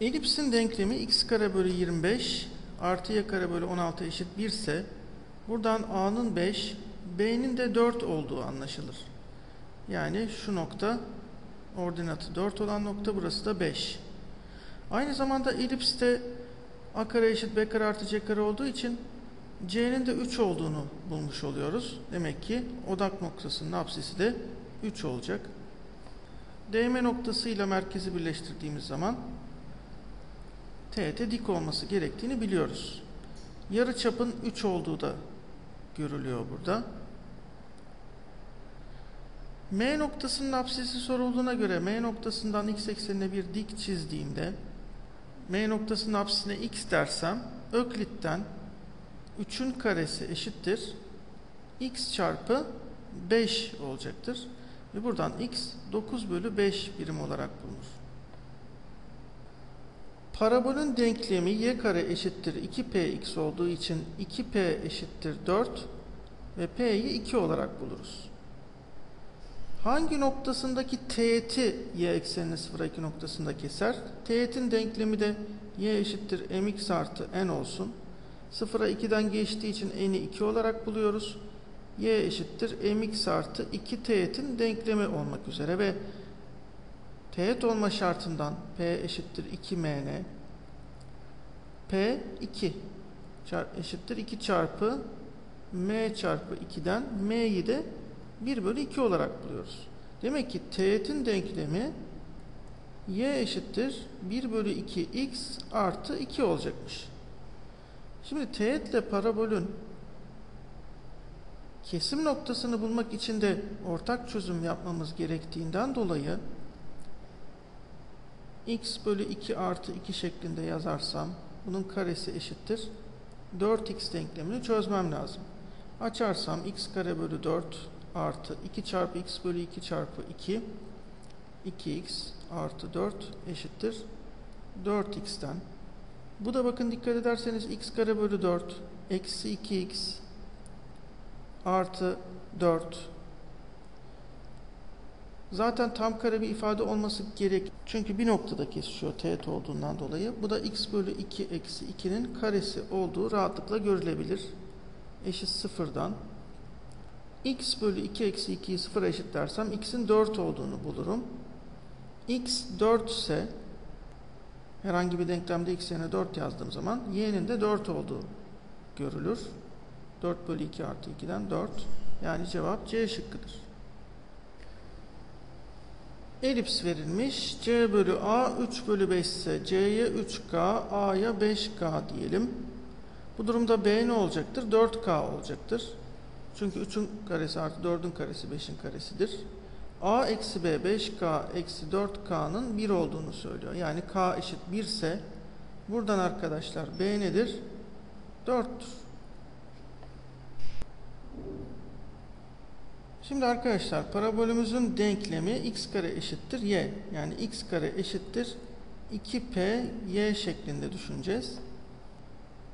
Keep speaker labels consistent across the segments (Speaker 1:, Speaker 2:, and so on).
Speaker 1: Elipsin denklemi x kare bölü 25 artı y kare bölü 16 eşit 1 ise buradan a'nın 5, b'nin de 4 olduğu anlaşılır. Yani şu nokta ordinatı 4 olan nokta burası da 5. Aynı zamanda elipste a kare eşit b kare artı c kare olduğu için c'nin de 3 olduğunu bulmuş oluyoruz. Demek ki odak noktasının apsisi de 3 olacak. DM noktasıyla merkezi birleştirdiğimiz zaman teğete dik olması gerektiğini biliyoruz. Yarı çapın 3 olduğu da görülüyor burada. M noktasının apsisi sorulduğuna göre M noktasından x eksenine bir dik çizdiğimde M noktasının apsisine x dersem Öklit'ten 3'ün karesi eşittir x çarpı 5 olacaktır. Ve buradan x 9 bölü 5 birim olarak bulunur. Parabolün denklemi y kare eşittir 2px olduğu için 2p eşittir 4 ve p'yi 2 olarak buluruz. Hangi noktasındaki teğeti y eksenini 0'a 2 noktasında keser? Teğetin denklemi de y eşittir mx artı n olsun. 0'a 2'den geçtiği için n'i 2 olarak buluyoruz. y eşittir mx artı 2 teğetin denklemi olmak üzere ve teğet olma şartından p eşittir 2mn p 2 eşittir 2 çarpı m çarpı 2'den m'yi de 1 bölü 2 olarak buluyoruz. Demek ki teğetin denklemi y eşittir 1 bölü 2 x artı 2 olacakmış. Şimdi teğetle parabolün kesim noktasını bulmak için de ortak çözüm yapmamız gerektiğinden dolayı x bölü 2 artı 2 şeklinde yazarsam bunun karesi eşittir 4x denklemini çözmem lazım. Açarsam x kare bölü 4 artı 2 çarpı x bölü 2 çarpı 2 2x artı 4 eşittir 4x'ten. Bu da bakın dikkat ederseniz x kare bölü 4 eksi 2x artı 4 zaten tam kare bir ifade olması gerek. Çünkü bir noktada kesişiyor teğet olduğundan dolayı. Bu da x bölü 2 eksi 2'nin karesi olduğu rahatlıkla görülebilir. Eşit sıfırdan. x bölü 2 eksi 2'yi sıfıra eşitlersem x'in 4 olduğunu bulurum. x 4 ise herhangi bir denklemde x yerine 4 yazdığım zaman y'nin de 4 olduğu görülür. 4 bölü 2 artı 2'den 4. Yani cevap C şıkkıdır. Elips verilmiş. C bölü A 3 bölü 5 ise C'ye 3K, A'ya 5K diyelim. Bu durumda B ne olacaktır? 4K olacaktır. Çünkü 3'ün karesi artı 4'ün karesi 5'in karesidir. A eksi B 5K eksi 4K'nın 1 olduğunu söylüyor. Yani K eşit 1 ise buradan arkadaşlar B nedir? 4'tür. Şimdi arkadaşlar parabolümüzün denklemi x kare eşittir y. Yani x kare eşittir 2p y şeklinde düşüneceğiz.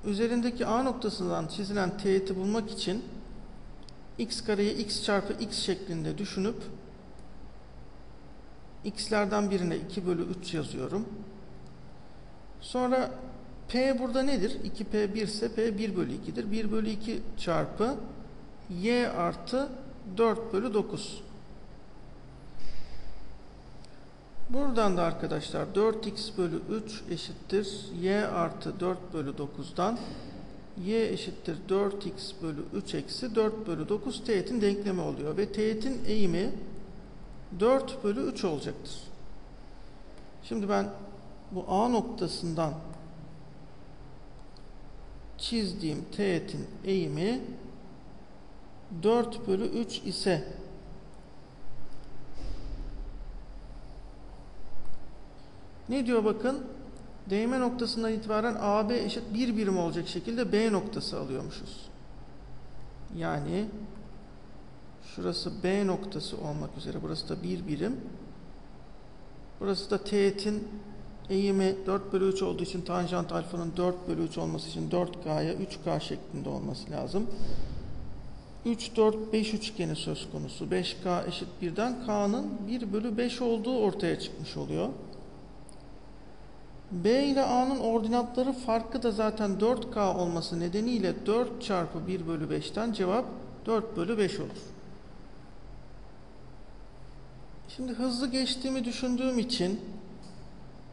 Speaker 1: Üzerindeki A noktasından çizilen teğeti bulmak için x kareyi x çarpı x şeklinde düşünüp x'lerden birine 2 bölü 3 yazıyorum. Sonra p burada nedir? 2p 1 ise p 1 bölü 2'dir. 1 bölü 2 çarpı y artı 4 bölü 9. Buradan da arkadaşlar 4x bölü 3 eşittir y artı 4 bölü 9'dan y eşittir 4x bölü 3 eksi 4 bölü 9 teğetin denklemi oluyor. Ve teğetin eğimi 4 bölü 3 olacaktır. Şimdi ben bu A noktasından çizdiğim teğetin eğimi 4 bölü 3 ise ne diyor bakın değme noktasından itibaren AB eşit 1 birim olacak şekilde B noktası alıyormuşuz. Yani şurası B noktası olmak üzere burası da 1 birim. Burası da teğetin eğimi 4 bölü 3 olduğu için tanjant alfanın 4 bölü 3 olması için 4K'ya 3K şeklinde olması lazım. 3, 4, 5 üçgeni söz konusu. 5K eşit 1'den K'nın 1 bölü 5 olduğu ortaya çıkmış oluyor. B ile A'nın ordinatları farkı da zaten 4K olması nedeniyle 4 çarpı 1 bölü 5'ten cevap 4 bölü 5 olur. Şimdi hızlı geçtiğimi düşündüğüm için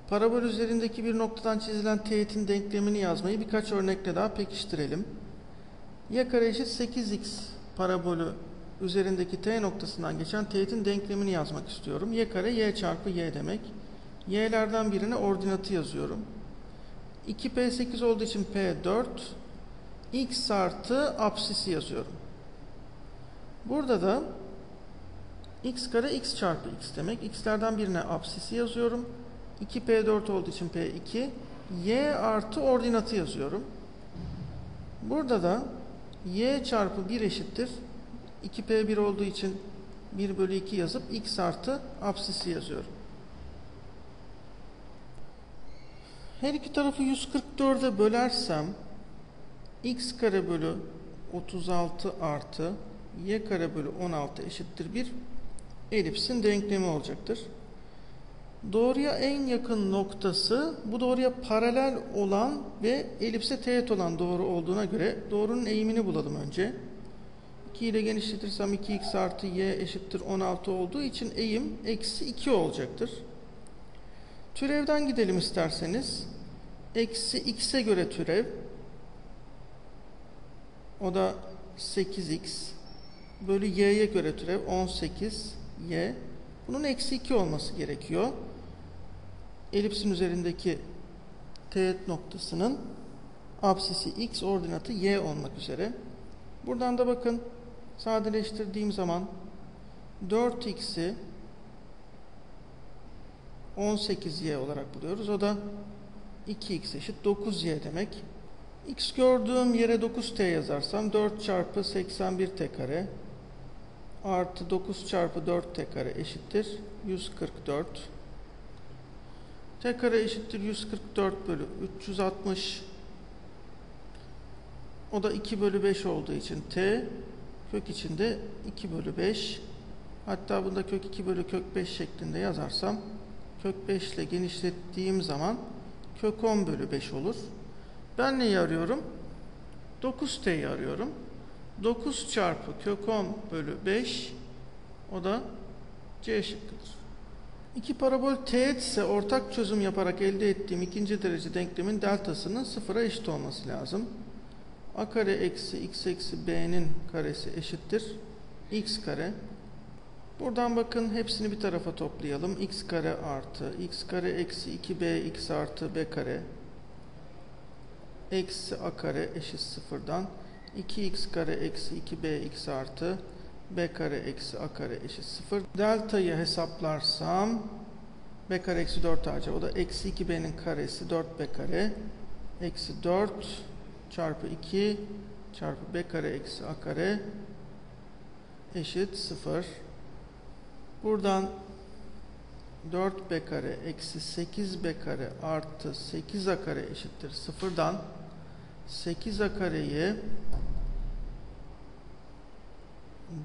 Speaker 1: parabol üzerindeki bir noktadan çizilen teğetin denklemini yazmayı birkaç örnekle daha pekiştirelim. Y kare eşit 8x parabolü üzerindeki t noktasından geçen teğetin denklemini yazmak istiyorum. Y kare y çarpı y demek. Y'lerden birine ordinatı yazıyorum. 2p 8 olduğu için p 4. x artı apsisi yazıyorum. Burada da x kare x çarpı x demek. x'lerden birine apsisi yazıyorum. 2p 4 olduğu için p 2. y artı ordinatı yazıyorum. Burada da y çarpı 1 eşittir. 2p 1 olduğu için 1 bölü 2 yazıp x artı apsisi yazıyorum. Her iki tarafı 144'e bölersem x kare bölü 36 artı y kare bölü 16 eşittir 1 elipsin denklemi olacaktır. Doğruya en yakın noktası bu doğruya paralel olan ve elipse teğet olan doğru olduğuna göre doğrunun eğimini bulalım önce. 2 ile genişletirsem 2x artı y eşittir 16 olduğu için eğim eksi 2 olacaktır. Türevden gidelim isterseniz. Eksi x'e göre türev. O da 8x. Bölü y'ye göre türev 18y. Bunun eksi 2 olması gerekiyor. Elipsin üzerindeki teğet noktasının apsisi x ordinatı y olmak üzere. Buradan da bakın sadeleştirdiğim zaman 4x'i 18y olarak buluyoruz. O da 2x eşit 9y demek. x gördüğüm yere 9t yazarsam 4 çarpı 81t kare artı 9 çarpı 4t kare eşittir 144. t kare eşittir 144 bölü 360. O da 2 bölü 5 olduğu için t kök içinde 2 bölü 5. Hatta bunda kök 2 bölü kök 5 şeklinde yazarsam kök 5 ile genişlettiğim zaman kök 10 bölü 5 olur. Ben neyi arıyorum? 9t'yi arıyorum. 9 çarpı kök 10 bölü 5 o da C şıkkıdır. İki parabol teğet ise ortak çözüm yaparak elde ettiğim ikinci derece denklemin deltasının sıfıra eşit olması lazım. A kare eksi x eksi b'nin karesi eşittir. x kare. Buradan bakın hepsini bir tarafa toplayalım. x kare artı x kare eksi 2b x artı b kare eksi a kare eşit sıfırdan 2x kare eksi 2bx artı b kare eksi a kare eşit 0. Delta'yı hesaplarsam b kare eksi 4ac o da eksi 2b'nin karesi 4b kare eksi 4 çarpı 2 çarpı b kare eksi a kare eşit 0. Buradan 4b kare eksi 8b kare artı 8a kare eşittir 0'dan 8a kareyi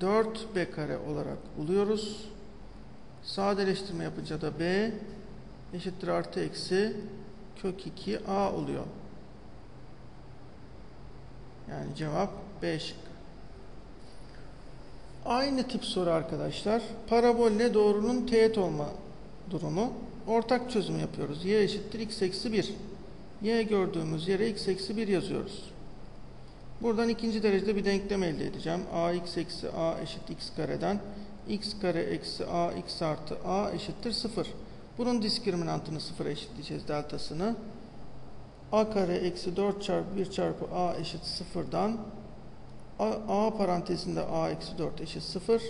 Speaker 1: 4b kare olarak buluyoruz. Sadeleştirme yapınca da b eşittir artı eksi kök 2a oluyor. Yani cevap B şık. Aynı tip soru arkadaşlar. Parabolle doğrunun teğet olma durumu. Ortak çözüm yapıyoruz. y eşittir x eksi 1. y gördüğümüz yere x eksi 1 yazıyoruz. Buradan ikinci derecede bir denklem elde edeceğim. ax eksi a eşit x kareden x kare eksi a x artı a eşittir 0. Bunun diskriminantını 0'a eşitleyeceğiz deltasını. a kare eksi 4 çarpı 1 çarpı a eşit 0'dan a, a parantezinde a eksi 4 eşit 0.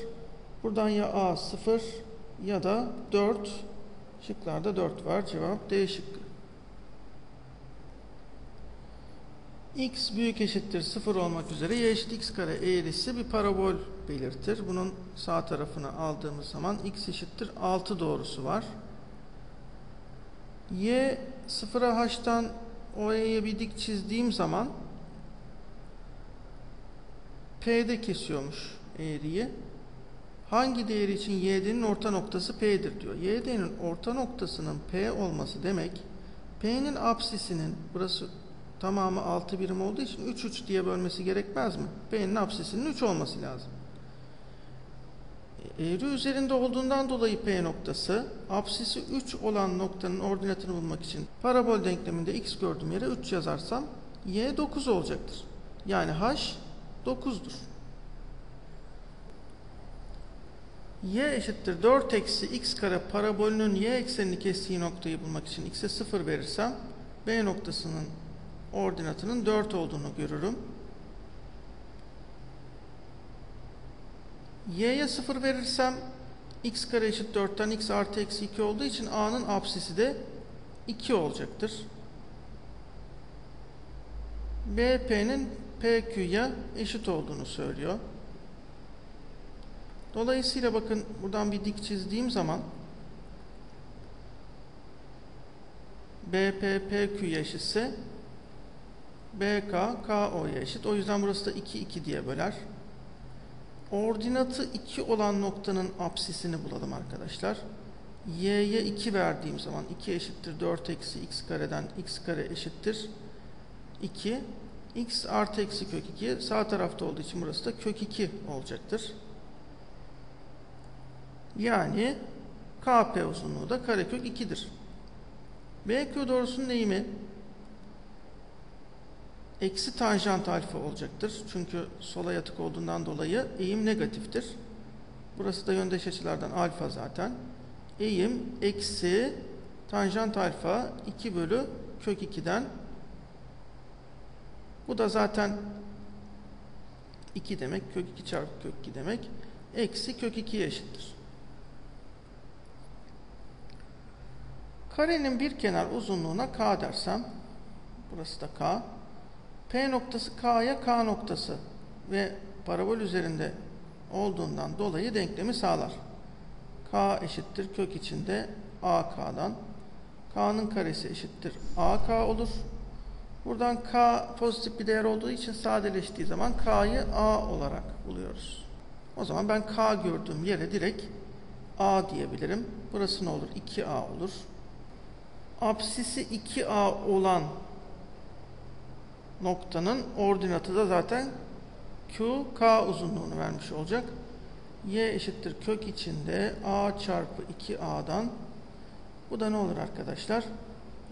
Speaker 1: Buradan ya a 0 ya da 4 şıklarda 4 var. Cevap D şıkkı. X büyük eşittir 0 olmak üzere y eşit x kare eğrisi bir parabol belirtir. Bunun sağ tarafını aldığımız zaman x eşittir 6 doğrusu var. y 0'a h'tan o'ya bir dik çizdiğim zaman p'de kesiyormuş eğriyi. Hangi değeri için y'denin orta noktası p'dir diyor. y'denin orta noktasının p olması demek P'nin apsisinin burası tamamı 6 birim olduğu için 3 3 diye bölmesi gerekmez mi? P'nin apsisinin 3 olması lazım. Eğri üzerinde olduğundan dolayı P noktası apsisi 3 olan noktanın ordinatını bulmak için parabol denkleminde x gördüğüm yere 3 yazarsam y 9 olacaktır. Yani h 9'dur. y eşittir 4 eksi x kare parabolünün y eksenini kestiği noktayı bulmak için x'e 0 verirsem B noktasının ordinatının 4 olduğunu görürüm. y'ye 0 verirsem x kare eşit 4'ten x artı eksi 2 olduğu için a'nın apsisi de 2 olacaktır. BP'nin PQ'ya eşit olduğunu söylüyor. Dolayısıyla bakın buradan bir dik çizdiğim zaman BP PQ'ya eşitse BK KO'ya eşit. O yüzden burası da 2 2 diye böler. Ordinatı 2 olan noktanın apsisini bulalım arkadaşlar. Y'ye 2 verdiğim zaman 2 eşittir 4 eksi x kareden x kare eşittir 2. x artı eksi kök 2 sağ tarafta olduğu için burası da kök 2 olacaktır. Yani KP uzunluğu da karekök 2'dir. BQ doğrusunun eğimi eksi tanjant alfa olacaktır. Çünkü sola yatık olduğundan dolayı eğim negatiftir. Burası da yöndeş açılardan alfa zaten. Eğim eksi tanjant alfa 2 bölü kök 2'den bu da zaten 2 demek. Kök 2 çarpı kök 2 demek. Eksi kök 2'ye eşittir. Karenin bir kenar uzunluğuna k dersem burası da k. P noktası K'ya K noktası ve parabol üzerinde olduğundan dolayı denklemi sağlar. K eşittir kök içinde AK'dan. K'nın karesi eşittir AK olur. Buradan K pozitif bir değer olduğu için sadeleştiği zaman K'yı A olarak buluyoruz. O zaman ben K gördüğüm yere direkt A diyebilirim. Burası ne olur? 2A olur. Apsisi 2A olan noktanın ordinatı da zaten Q, K uzunluğunu vermiş olacak. Y eşittir kök içinde A çarpı 2A'dan bu da ne olur arkadaşlar?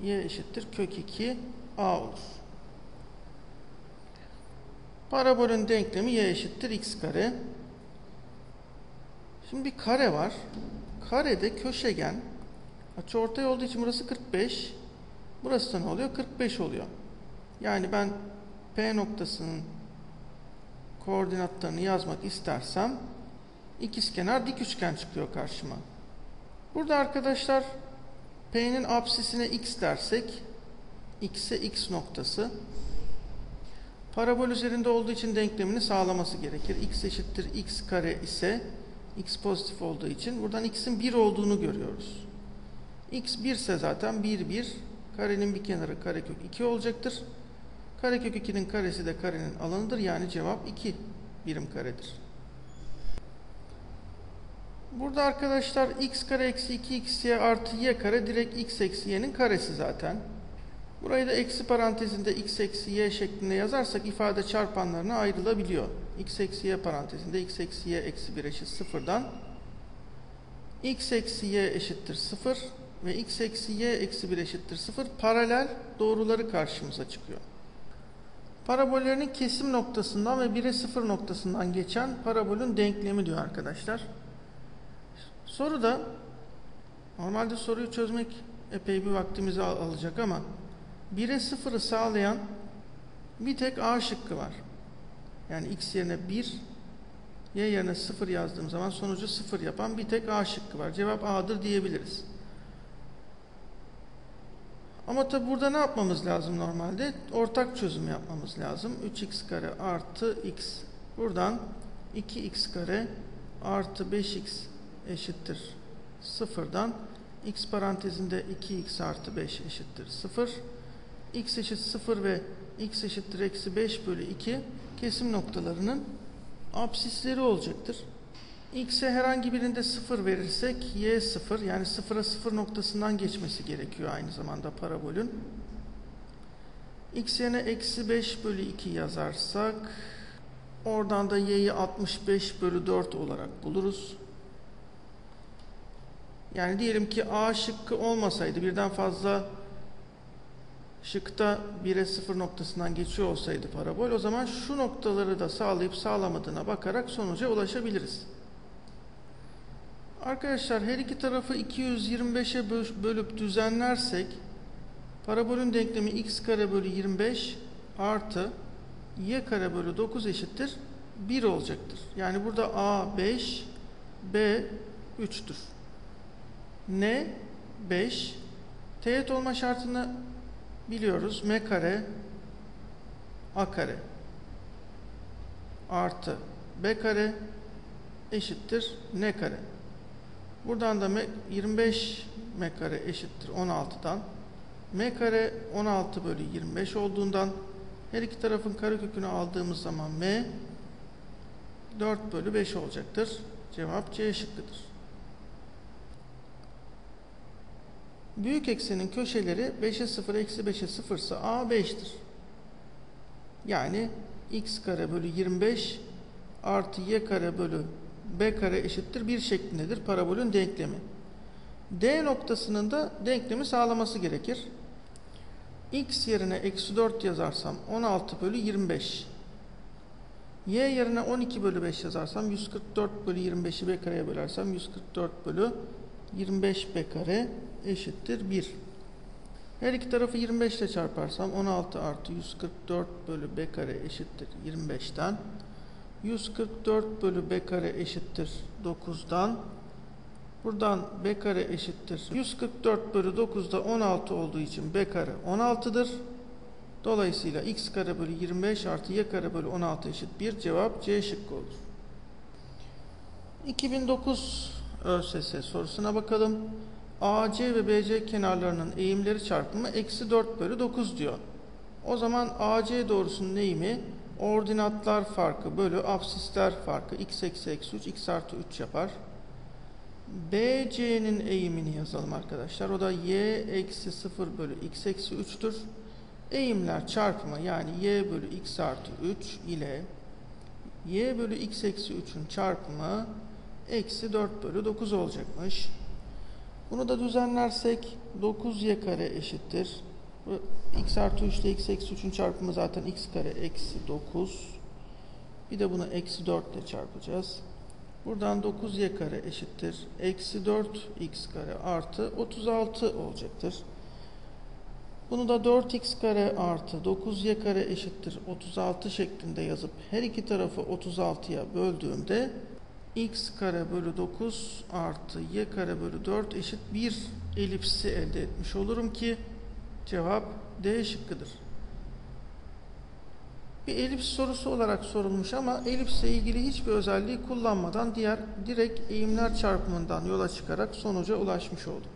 Speaker 1: Y eşittir kök 2 A olur. Parabolün denklemi Y eşittir X kare. Şimdi bir kare var. Karede köşegen açıortay olduğu için burası 45. Burası da ne oluyor? 45 oluyor. Yani ben P noktasının koordinatlarını yazmak istersem ikizkenar dik üçgen çıkıyor karşıma. Burada arkadaşlar P'nin apsisine x dersek x'e x noktası parabol üzerinde olduğu için denklemini sağlaması gerekir. x eşittir x kare ise x pozitif olduğu için buradan x'in 1 olduğunu görüyoruz. x 1 ise zaten 1 1 karenin bir kenarı karekök 2 olacaktır. Karekök 2'nin karesi de karenin alanıdır. Yani cevap 2 birim karedir. Burada arkadaşlar x kare eksi 2xy artı y kare direkt x eksi y'nin karesi zaten. Burayı da eksi parantezinde x eksi y şeklinde yazarsak ifade çarpanlarına ayrılabiliyor. x eksi y parantezinde x eksi y eksi 1 eşit sıfırdan x eksi y eşittir 0 ve x eksi y eksi 1 eşittir 0 paralel doğruları karşımıza çıkıyor. Parabollerinin kesim noktasından ve 1'e 0 noktasından geçen parabolün denklemi diyor arkadaşlar. Soruda normalde soruyu çözmek epey bir vaktimizi al alacak ama 1'e 0'ı sağlayan bir tek A şıkkı var. Yani x yerine 1, y yerine 0 yazdığım zaman sonucu 0 yapan bir tek A şıkkı var. Cevap A'dır diyebiliriz. Ama tabi burada ne yapmamız lazım normalde? Ortak çözüm yapmamız lazım. 3x kare artı x. Buradan 2x kare artı 5x eşittir 0'dan x parantezinde 2x artı 5 eşittir 0. x eşit 0 ve x eşittir eksi 5 bölü 2 kesim noktalarının absisleri olacaktır. X'e herhangi birinde 0 verirsek y 0 yani 0'a 0 noktasından geçmesi gerekiyor aynı zamanda parabolün. x yerine eksi 5 bölü 2 yazarsak oradan da y'yi 65 bölü 4 olarak buluruz. Yani diyelim ki A şıkkı olmasaydı birden fazla şıkta 1'e 0 noktasından geçiyor olsaydı parabol o zaman şu noktaları da sağlayıp sağlamadığına bakarak sonuca ulaşabiliriz. Arkadaşlar her iki tarafı 225'e bölüp düzenlersek parabolün denklemi x kare bölü 25 artı y kare bölü 9 eşittir 1 olacaktır. Yani burada a 5 b 3'tür. n 5 teğet olma şartını biliyoruz. m kare a kare artı b kare eşittir n kare. Buradan da 25 m kare eşittir 16'dan. m kare 16 bölü 25 olduğundan her iki tarafın karekökünü aldığımız zaman m 4 bölü 5 olacaktır. Cevap C şıkkıdır. Büyük eksenin köşeleri 5'e 0 eksi 5'e 0 ise A 5'tir. Yani x kare bölü 25 artı y kare bölü b kare eşittir 1 şeklindedir parabolün denklemi. D noktasının da denklemi sağlaması gerekir. x yerine eksi 4 yazarsam 16 bölü 25. y yerine 12 bölü 5 yazarsam 144 bölü 25'i b kareye bölersem 144 bölü 25 b kare eşittir 1. Her iki tarafı 25 ile çarparsam 16 artı 144 bölü b kare eşittir 25'ten 144 bölü b kare eşittir 9'dan buradan b kare eşittir 144 bölü 9'da 16 olduğu için b kare 16'dır. Dolayısıyla x kare bölü 25 artı y kare bölü 16 eşit 1 cevap C şıkkı olur. 2009 ÖSS sorusuna bakalım. AC ve BC kenarlarının eğimleri çarpımı eksi 4 bölü 9 diyor. O zaman AC doğrusunun eğimi ordinatlar farkı bölü absisler farkı x eksi eksi 3 x artı 3 yapar. BC'nin eğimini yazalım arkadaşlar. O da y eksi 0 bölü x eksi 3'tür. Eğimler çarpımı yani y bölü x artı 3 ile y bölü x eksi 3'ün çarpımı eksi 4 bölü 9 olacakmış. Bunu da düzenlersek 9y kare eşittir. X artı 3 ile x eksi 3'ün çarpımı zaten x kare eksi 9. Bir de bunu eksi 4 ile çarpacağız. Buradan 9y kare eşittir. Eksi 4x kare artı 36 olacaktır. Bunu da 4x kare artı 9y kare eşittir 36 şeklinde yazıp her iki tarafı 36'ya böldüğümde x kare bölü 9 artı y kare bölü 4 eşit 1 elipsi elde etmiş olurum ki cevap D şıkkıdır. Bir elips sorusu olarak sorulmuş ama elipsle ilgili hiçbir özelliği kullanmadan diğer direkt eğimler çarpımından yola çıkarak sonuca ulaşmış olduk.